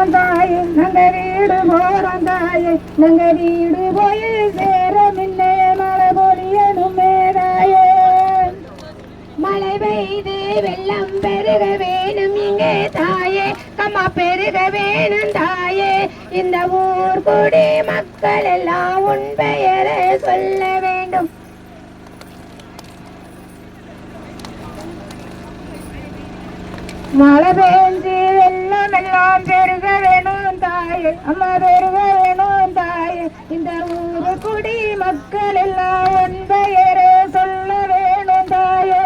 போறோம் நங்கரீடு நாங்க வீடு போறோம் போய் சேர மின்னே மழை பொழியனும் தாயே மழை பெய்து வெள்ளம் பெருக வேணும் இங்கே தாயே. கம்மா பெருக வேணும் தாயே. இந்த ஊர் குடி மக்கள் எல்லாம் உன் பெயரை சொல்ல வேண்டும். மழை பெஞ்சு எல்லாம் பெருக வேணும் தாயே. அம்மா பெருக வேணும் தாயே. இந்த ஊரு குடி மக்கள் எல்லாம் உன் பெயரை சொல்ல வேணும் தாயே.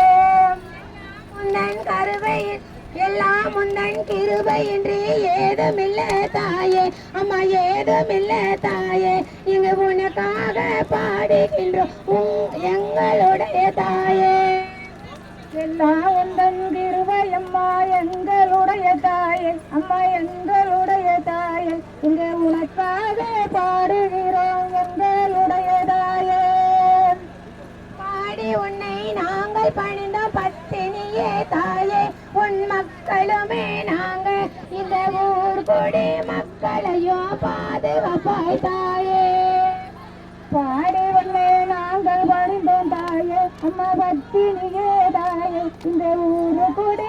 முந்தன் கருவையின் எல்லாம் முந்தன் கிருபையின்றி ஏதுமில்ல தாயே. அம்மா ஏதுமில்ல தாயே. இங்கு உனக்காக பாடுகின்றோம் எங்களுடைய தாயே. எல்லாம் உந்தன் கிருபை உன்னை நாங்கள் பணிந்த பத்தினியே தாயே. உன் மக்களுமே நாங்கள் இந்த ஊர் கொடி மக்களையோ பாதுகாப்பாய் தாயே. பாடி உன்னை நாங்கள் பணிந்தோம் தாயே. அம்மா பத்தினியே தாயே. இந்த ஊர் கொடி